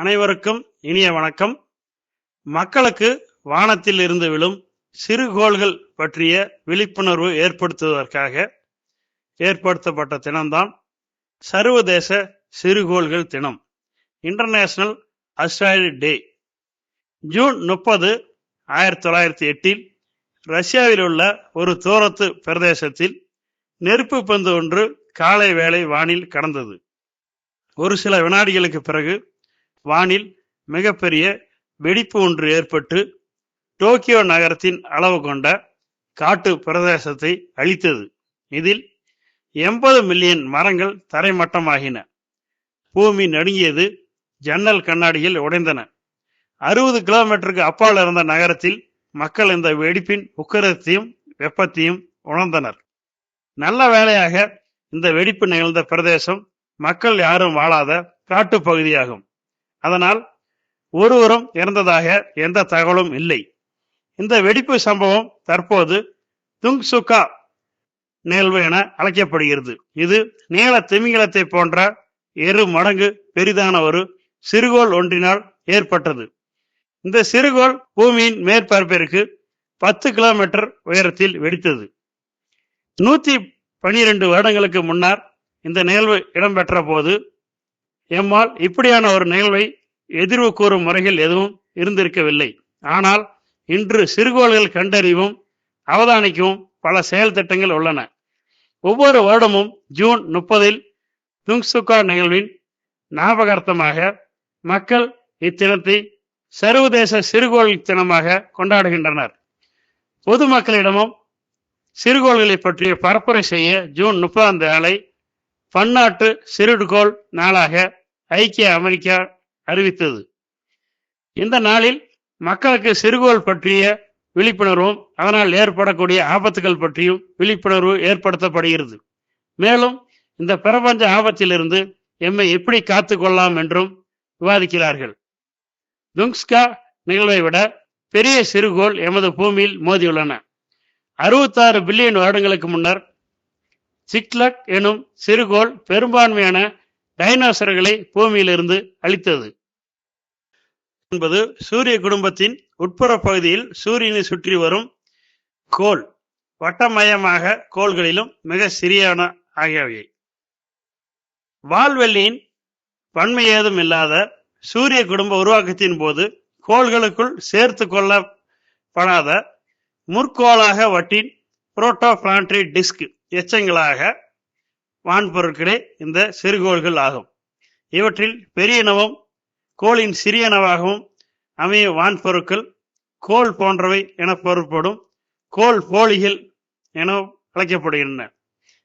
அனைவருக்கும் இனிய வணக்கம். மக்களுக்கு வானத்தில் இருந்து விழும் சிறுகோள்கள் பற்றிய விழிப்புணர்வு ஏற்படுத்துவதற்காக ஏற்படுத்தப்பட்ட தினம்தான் சர்வதேச சிறுகோள்கள் தினம் இன்டர்நேஷனல் அஸ்ட்ராய்டு டே ஜூன் முப்பது ஆயிரத்தி தொள்ளாயிரத்தி எட்டில் ரஷ்யாவில் உள்ள ஒரு தூரத்து பிரதேசத்தில் நெருப்பு பந்து ஒன்று காலை வேளை வானில் கடந்தது. ஒரு சில வினாடிகளுக்கு பிறகு வானில் மிகப்பெரிய வெடிப்பு ஒன்று ஏற்பட்டு டோக்கியோ நகரத்தின் அளவு கொண்ட காட்டு பிரதேசத்தை அழித்தது. இதில் எண்பது மில்லியன் மரங்கள் தரைமட்டமாகின. பூமி நடுங்கியது ஜன்னல் கண்ணாடிகள் உடைந்தன. அறுபது கிலோமீட்டருக்கு அப்பால் இருந்த நகரத்தில் மக்கள் இந்த வெடிப்பின் உக்கரத்தையும் வெப்பத்தையும் உணர்ந்தனர். நல்ல வேளையாக இந்த வெடிப்பு நிகழ்ந்த பிரதேசம் மக்கள் யாரும் வாழாத காட்டுப் பகுதியாகும் அதனால் ஒருவரும் இறந்ததாக எந்த தகவலும் இல்லை. இந்த வெடிப்பு சம்பவம் தற்போது துங்சுகா நிகழ்வு என அழைக்கப்படுகிறது. இது நீள திமிங்கலத்தை போன்ற இரு மடங்கு பெரிதான ஒரு சிறுகோள் ஒன்றினால் ஏற்பட்டது. இந்த சிறுகோள் பூமியின் மேற்பரப்பிற்கு பத்து கிலோமீட்டர் உயரத்தில் வெடித்தது. நூத்தி பனிரெண்டு வருடங்களுக்கு முன்னர் இந்த நிகழ்வு இடம்பெற்ற போது எம்மால் இப்படியான ஒரு நிகழ்வை எதிர்வு கூறும் முறைகள் எதுவும் இருந்திருக்கவில்லை. ஆனால் இன்று சிறுகோள்கள் கண்டறிவும் அவதானிக்கவும் பல செயல் திட்டங்கள் உள்ளன. ஒவ்வொரு வருடமும் ஜூன் முப்பதில் துங்சுகா நிகழ்வின் ஞாபகார்த்தமாக மக்கள் இத்தினத்தை சர்வதேச சிறுகோள் தினமாக கொண்டாடுகின்றனர். பொதுமக்களிடமும் சிறுகோள்களை பற்றிய பரப்புரை செய்ய ஜூன் முப்பதாம் நாளை பன்னாட்டு சிறுகோள் நாளாக ஐக்கிய அமெரிக்கா அறிவித்தது. இந்த நாளில் மக்களுக்கு சிறுகோள் பற்றிய விழிப்புணர்வும் அதனால் ஏற்படக்கூடிய ஆபத்துகள் பற்றியும் விழிப்புணர்வு ஏற்படுத்தப்படுகிறது. மேலும் இந்த பிரபஞ்ச ஆபத்திலிருந்து எம்மை எப்படி காத்து கொள்ளலாம் என்றும் விவாதிக்கிறார்கள். துங்ஸ்கா நிகழ்வை விட பெரிய சிறுகோள் எமது பூமியில் மோதியுள்ளன. அறுபத்தாறு பில்லியன் வருடங்களுக்கு முன்னர் சிக்லக் எனும் சிறுகோள் பெரும்பான்மையான டைனோசர்களை பூமியிலிருந்து அழித்தது. என்பது சூரிய குடும்பத்தின் உட்புற பகுதியில் சூரியனை சுற்றி வரும் கோள். வட்டமயமாக கோள்களிலும் மிக சிறியன ஆகியவை வால்வெள்ளியின் பன்மை ஏதும் இல்லாத சூரிய குடும்ப உருவாக்கத்தின் போது கோள்களுக்குள் சேர்த்து கொள்ளப்படாத முற்கோளாக வட்டின் புரோட்டோ பிளான்டரி டிஸ்க் எச்சங்களாக வான்பொருட்களே இந்த சிறுகோள்கள் ஆகும். இவற்றில் பெரியனவும் கோளின் சிறியனவாகவும் அமைய வான்பொருட்கள் கோள் போன்றவை என பொருட்படும் கோள் போலிகள் என அழைக்கப்படுகின்றன.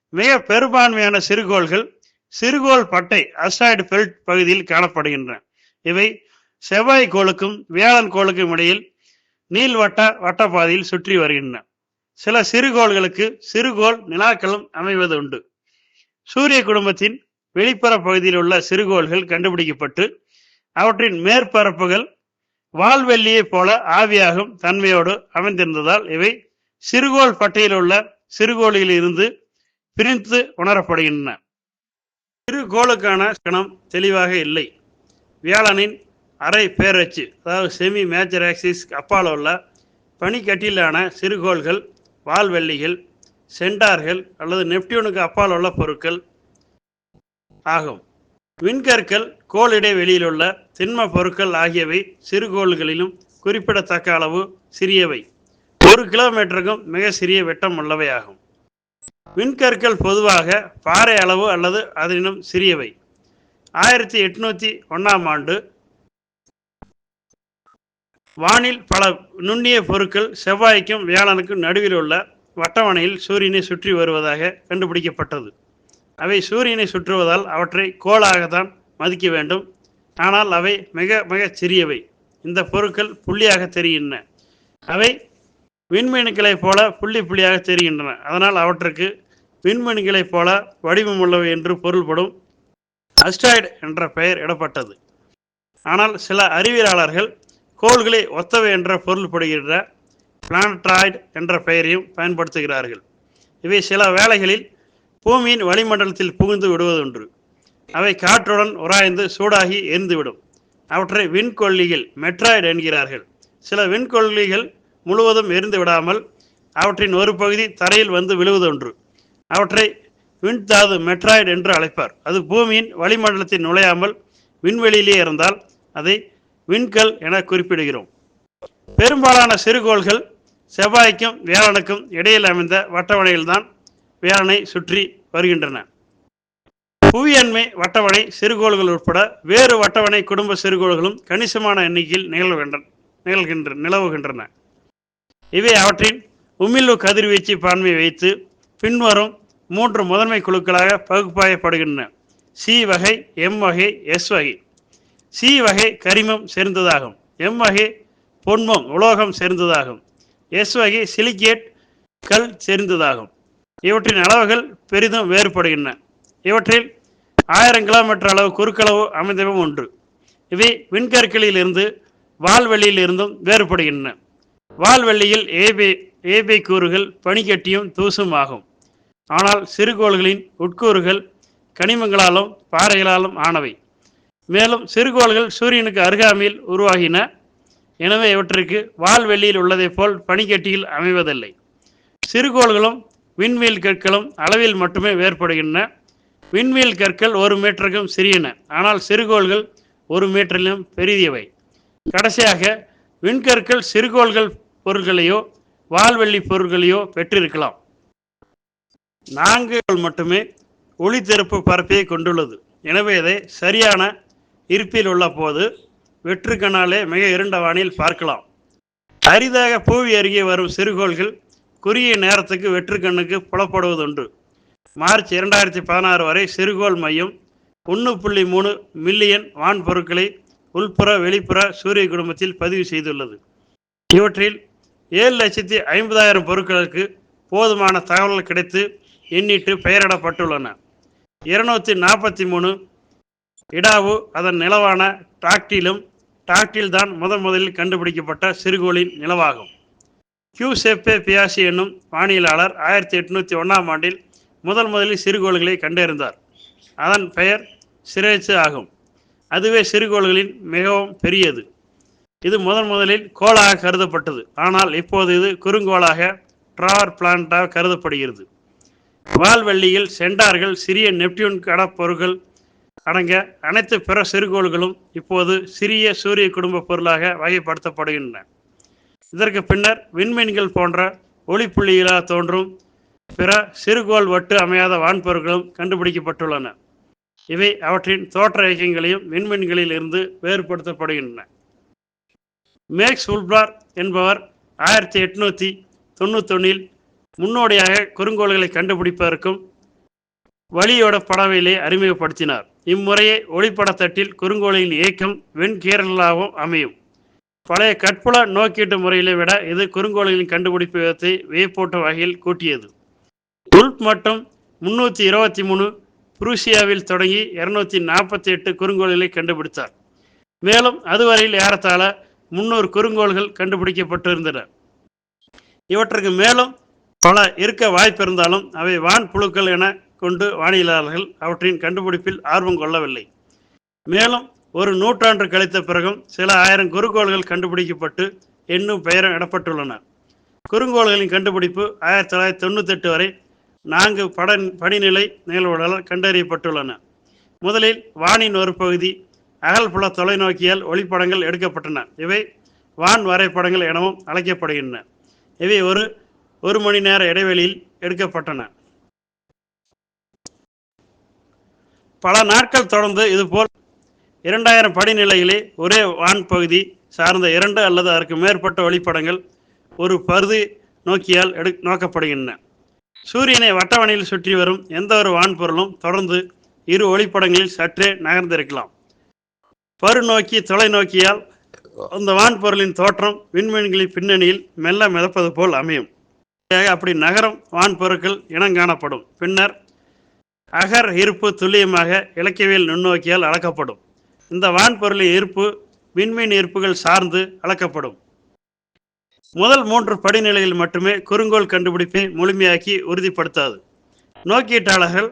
மிக பெரும்பான்மையான சிறுகோள்கள் சிறுகோள் பட்டை அஸ்டாய்டு பெல்ட் பகுதியில் காணப்படுகின்றன. இவை செவ்வாய் கோளுக்கும் வியாழன் கோளுக்கும் இடையில் நீள்வட்ட வட்டப்பாதையில் சுற்றி வருகின்றன. சில சிறுகோள்களுக்கு சிறுகோள் நிலாக்களும் அமைவது உண்டு சூரிய குடும்பத்தின் வெளிப்புற பகுதியில் உள்ள சிறுகோள்கள் கண்டுபிடிக்கப்பட்டு அவற்றின் மேற்பரப்புகள் வால்வெள்ளியைப் போல ஆவியாகும் தன்மையோடு அமைந்திருந்ததால் இவை சிறுகோள் பட்டையில் உள்ள சிறுகோளில் இருந்து பிரிந்து உணரப்படுகின்றன. சிறுகோளுக்கான கணம் தெளிவாக இல்லை. வியாழனின் அரை பேரச்சு அதாவது செமி மேஜர் ஆக்சிஸ் அப்பால் உள்ள பனிக்கட்டிலான சிறுகோள்கள் வால்வெள்ளிகள் சென்டார்கள் அல்லது நெப்டியூனுக்கு அப்பால் உள்ள பொருட்கள் ஆகும். விண்கற்கள் கோள் இடைவெளியில் உள்ள திண்ம பொருட்கள் ஆகியவை சிறுகோள்களிலும் குறிப்பிடத்தக்க அளவு சிறியவை. ஒரு கிலோமீட்டருக்கும் மிக சிறிய வெட்டம் உள்ளவை ஆகும். விண்கற்கள் பொதுவாக பாறை அளவு அல்லது அதனினும் சிறியவை. ஆயிரத்தி எட்நூத்தி ஒன்றாம் ஆண்டு வானில் பல நுண்ணிய பொருட்கள் செவ்வாய்க்கும் வியாழனுக்கும் நடுவில் உள்ள வட்டவணையில் சூரியனை சுற்றி வருவதாக கண்டுபிடிக்கப்பட்டது. அவை சூரியனை சுற்றுவதால் அவற்றை கோளாகத்தான் மதிக்க வேண்டும். ஆனால் அவை மிக மிகச் சிறியவை. இந்த பொருட்கள் புள்ளியாக தெரிகின்றன. அவை விண்மீன்களைப் போல புள்ளி புள்ளியாக தெரிகின்றன. அதனால் அவற்றுக்கு விண்மீன்களைப் போல வடிவமுள்ளவை என்று பொருள்படும் அஸ்டாய்டு என்ற பெயர் இடப்பட்டது. ஆனால் சில அறிவியலாளர்கள் கோள்களை ஒத்தவை என்ற பொருள்படுகின்ற பிளானட்ராய்டு என்ற பெயரையும் பயன்படுத்துகிறார்கள். இவை சில வேளைகளில் பூமியின் வளிமண்டலத்தில் புகுந்து விடுவதுண்டு. அவை காற்றுடன் உராய்ந்து சூடாகி எரிந்துவிடும். அவற்றை விண்கொல்லிகள் மெட்ராய்டு என்கிறார்கள். சில விண்கொல்லிகள் முழுவதும் எரிந்து விடாமல் அவற்றின் ஒரு பகுதி தரையில் வந்து விழுவதொன்று அவற்றை விண்தாது மெட்ராய்டு என்று அழைப்பார். அது பூமியின் வளிமண்டலத்தில் நுழையாமல் விண்வெளியிலே இருந்தால் அதை விண்கல் என குறிப்பிடுகிறோம். பெரும்பாலான சிறுகோள்கள் செவ்வாய்க்கும் வியாழனுக்கும் இடையில் அமைந்த வட்டவணையில்தான் வியாழனை சுற்றி வருகின்றன. புவியன்மை வட்டவணை சிறுகோள்கள் உட்பட வேறு வட்டவணை குடும்ப சிறுகோள்களும் கணிசமான எண்ணிக்கையில் நிகழ்கின்றன நிகழ்கின்ற நிலவுகின்றன. இவை அவற்றின் உமிழ்வு கதிர்வீச்சு பான்மையை வைத்து பின்வரும் மூன்று முதன்மை குழுக்களாக பகுப்பாயப்படுகின்றன. சி வகை எம் வகை எஸ் வகை. சி வகை கரிமம் சேர்ந்ததாகும். எம் வகை பொன்மம் உலோகம் சேர்ந்ததாகும். எஸ் வகை சிலிகேட் கல் சேர்ந்ததாகும். இவற்றின் அளவுகள் பெரிதும் வேறுபடுகின்றன. இவற்றில் ஆயிரம் கிலோமீட்டர் அளவு குறுக்களவு அமைந்தவும் உண்டு இவை விண்கற்களில் இருந்து வால்வெளியில் இருந்தும் வேறுபடுகின்றன. வால்வெளியில் ஏபி ஏபி கூறுகள் பனிக்கட்டியும் தூசும் ஆகும். ஆனால் சிறுகோள்களின் உட்கூறுகள் கனிமங்களாலும் பாறைகளாலும் ஆனவை. மேலும் சிறுகோள்கள் சூரியனுக்கு அருகாமையில் உருவாகின எனவே இவற்றிற்கு வால்வெளியில் உள்ளதைப் போல் பனிக்கட்டியில் அமைவதில்லை. சிறுகோள்களும் விண்வெளி கற்களும் அளவில் மட்டுமே வேறுபடுகின்றன. விண்வெளி கற்கள் ஒரு மீட்டருக்கும் சிறியன. ஆனால் சிறுகோள்கள் ஒரு மீட்டரிலும் பெரியவை. கடைசியாக விண்கற்கள் சிறுகோள்கள் பொருள்களையோ வால்வெள்ளி பொருட்களையோ பெற்றிருக்கலாம். நான்கு மட்டுமே ஒளித்திருப்பு பரப்பியை கொண்டுள்ளது. எனவே இதை சரியான இருப்பில் உள்ள போது வெற்றுக்கணாலே மிக இருண்ட வானில் பார்க்கலாம். அரிதாக பூவி அருகே வரும் சிறுகோள்கள் குறுகிய நேரத்துக்கு வெற்றுக்கண்ணுக்கு புலப்படுவதுண்டு. மார்ச் இரண்டாயிரத்தி பதினாறு வரை சிறுகோள் மையம் ஒன்று புள்ளி மூணு மில்லியன் வான் பொருட்களை உள்புற வெளிப்புற சூரிய குடும்பத்தில் பதிவு செய்துள்ளது. இவற்றில் ஏழு லட்சத்தி ஐம்பதாயிரம் பொருட்களுக்கு போதுமான தகவல்கள் கிடைத்து எண்ணிட்டு பெயரிடப்பட்டுள்ளன. இருநூத்தி நாற்பத்தி மூணு இடாவு அதன் நிலவான டாக்டிலும் டாக்டில் தான் முதன் முதலில் கண்டுபிடிக்கப்பட்ட சிறுகோளின் நிலவாகும். கியூ செப்பே பியாசி என்னும் வானியலாளர் ஆயிரத்தி எட்நூற்றி ஒன்றாம் ஆண்டில் முதல் முதலில் சிறுகோள்களை கண்டறிந்தார். அதன் பெயர் சிரேச்சு ஆகும். அதுவே சிறுகோள்களின் மிகவும் பெரியது. இது முதன் முதலில் கோளாக கருதப்பட்டது. ஆனால் இப்போது இது குறுங்கோளாக ட்ராவர் பிளான்ட்டாக கருதப்படுகிறது. வால்வெள்ளியில் சென்டார்கள் சிறிய நெப்டியூன் கடப்பொருட்கள் அடங்க அனைத்து பிற சிறுகோள்களும் இப்போது சிறிய சூரிய குடும்ப பொருளாக வகைப்படுத்தப்படுகின்றன. இதற்கு பின்னர் விண்மீன்கள் போன்ற ஒளிப்புள்ளிகளாக தோன்றும் பிற சிறுகோள் வட்டு அமையாத வான்பொருட்களும் கண்டுபிடிக்கப்பட்டுள்ளன. இவை அவற்றின் தோற்ற இயக்கங்களையும் விண்மீன்களில் இருந்து வேறுபடுத்தப்படுகின்றன. மேக்ஸ் உல்பார் என்பவர் ஆயிரத்தி எட்நூற்றி தொண்ணூத்தொன்னில் முன்னோடியாக குறுங்கோள்களை கண்டுபிடிப்பதற்கும் வழியோட படவையிலே அறிமுகப்படுத்தினார். இம்முறையே ஒளிப்படத்தட்டில் குறுங்கோளின் இயக்கம் வெண்கீரலாகவும் அமையும். பழைய கட்புல நோக்கீட்டு முறையிலே விட இது குறுங்கோள்களின் கண்டுபிடிப்பு விதத்தை வியப்போட்ட வகையில் கூட்டியது. உல்ப் மற்றும் முன்னூற்றி இருபத்தி மூணு புரூசியாவில் தொடங்கி இருநூத்தி நாற்பத்தி எட்டு குறுங்கோள்களை கண்டுபிடித்தார். மேலும் அதுவரையில் ஏறத்தாழ முன்னூறு குறுங்கோள்கள் கண்டுபிடிக்கப்பட்டிருந்தன. இவற்றுக்கு மேலும் பல இருக்க வாய்ப்பிருந்தாலும் அவை வான் புழுக்கள் என கொண்டு வானியலாளர்கள் அவற்றின் கண்டுபிடிப்பில் ஆர்வம் கொள்ளவில்லை. மேலும் ஒரு நூற்றாண்டு கழித்த பிறகும் சில ஆயிரம் குறுங்கோள்கள் கண்டுபிடிக்கப்பட்டு என்னும் பெயரும் இடப்பட்டுள்ளன. குறுங்கோள்களின் கண்டுபிடிப்பு ஆயிரத்தி தொள்ளாயிரத்தி தொண்ணூத்தெட்டு வரை நான்கு பட பணிநிலை நிகழ்வுகளால் கண்டறியப்பட்டுள்ளன. முதலில் வானின் ஒரு பகுதி அகல்புல தொலைநோக்கியால் ஒளிப்படங்கள் எடுக்கப்பட்டன. இவை வான் வரைபடங்கள் எனவும் அழைக்கப்படுகின்றன. இவை ஒரு ஒரு மணி நேர இடைவெளியில் எடுக்கப்பட்டன. பல நாட்கள் தொடர்ந்து இதுபோல் இரண்டாயிரம் படிநிலையிலே ஒரே வான் பகுதி சார்ந்த இரண்டு அல்லது அதற்கு மேற்பட்ட ஒளிப்படங்கள் ஒரு பருதி நோக்கியால் எடு நோக்கப்படுகின்றன. சூரியனை வட்டவணையில் சுற்றி வரும் எந்த ஒரு வான்பொருளும் தொடர்ந்து இரு ஒளிப்படங்களில் சற்றே நகர்ந்திருக்கலாம். பரு நோக்கி தொலைநோக்கியால் அந்த வான்பொருளின் தோற்றம் விண்மீன்களின் பின்னணியில் மெல்ல மிதப்பது போல் அமையும். அப்படி நகரம் வான்பொருட்கள் இனங்காணப்படும் பின்னர் அகர் இருப்பு துல்லியமாக இலக்கியவியல் நுண்ணோக்கியால் அளக்கப்படும். இந்த வான்பொருளின் ஈர்ப்பு விண்மீன் ஈர்ப்புகள் சார்ந்து அளக்கப்படும். முதல் மூன்று படிநிலையில் மட்டுமே குறுங்கோள் கண்டுபிடிப்பை முழுமையாக்கி உறுதிப்படுத்தாது. நோக்கீட்டாளர்கள்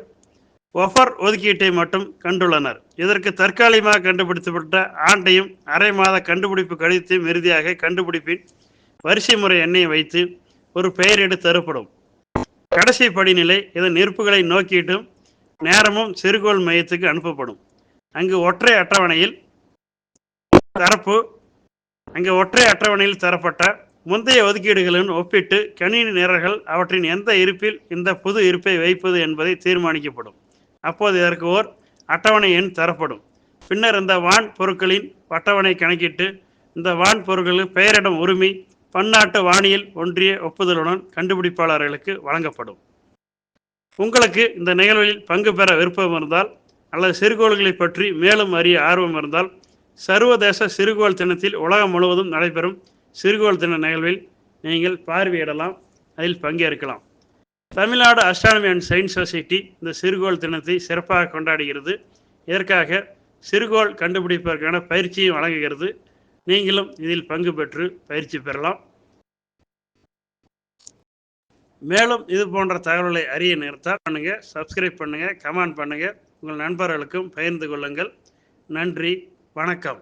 ஒஃபர் ஒதுக்கீட்டை மட்டும் கண்டுள்ளனர். இதற்கு தற்காலிகமாக கண்டுபிடிக்கப்பட்ட ஆண்டையும் அரை மாத கண்டுபிடிப்பு கடிதத்தையும் இறுதியாக கண்டுபிடிப்பின் வரிசை முறை எண்ணை வைத்து ஒரு பெயரிடு தரப்படும். கடைசி படிநிலை இதன் இருப்புகளை நோக்கிட்டும் நேரமும் சிறுகோள் மையத்துக்கு அனுப்பப்படும். அங்கு ஒற்றை அட்டவணையில் தரப்பு அங்கு ஒற்றை அட்டவணையில் தரப்பட்ட முந்தைய ஒதுக்கீடுகளுடன் ஒப்பிட்டு கணினி நிரல்கள் அவற்றின் எந்த இருப்பில் இந்த புது இருப்பை வைப்பது என்பதை தீர்மானிக்கப்படும். அப்போது இதற்கு ஓர் அட்டவணை எண் தரப்படும். பின்னர் இந்த வான் பொருட்களின் அட்டவணை கணக்கிட்டு இந்த வான் பொருட்களுக்கு பெயரிடம் உரிமை பன்னாட்டு வானியல் ஒன்றிய ஒப்புதலுடன் கண்டுபிடிப்பாளர்களுக்கு வழங்கப்படும். உங்களுக்கு இந்த நிகழ்வில் பங்கு பெற விருப்பம் இருந்தால் அல்லது சிறுகோள்களை பற்றி மேலும் அறிய ஆர்வம் இருந்தால் சர்வதேச சிறுகோள் தினத்தில் உலகம் முழுவதும் நடைபெறும் சிறுகோள் தின நிகழ்வில் நீங்கள் பார்வையிடலாம் அதில் பங்கேற்கலாம். Tamil Nadu astronomy and science society இந்த சிறுகோள் தினத்தை சிறப்பாக கொண்டாடுகிறது. இதற்காக சிறுகோள் கண்டுபிடிப்பதற்கான பயிற்சியும் வழங்குகிறது. நீங்களும் இதில் பங்கு பெற்று பயிற்சி பெறலாம். மேலும் இது போன்ற தகவல்களை அறிய நிறுத்தால் பண்ணுங்கள் சப்ஸ்கிரைப் பண்ணுங்கள் கமெண்ட் பண்ணுங்கள் உங்கள் நண்பர்களுக்கும் பகிர்ந்து கொள்ளுங்கள். நன்றி வணக்கம்.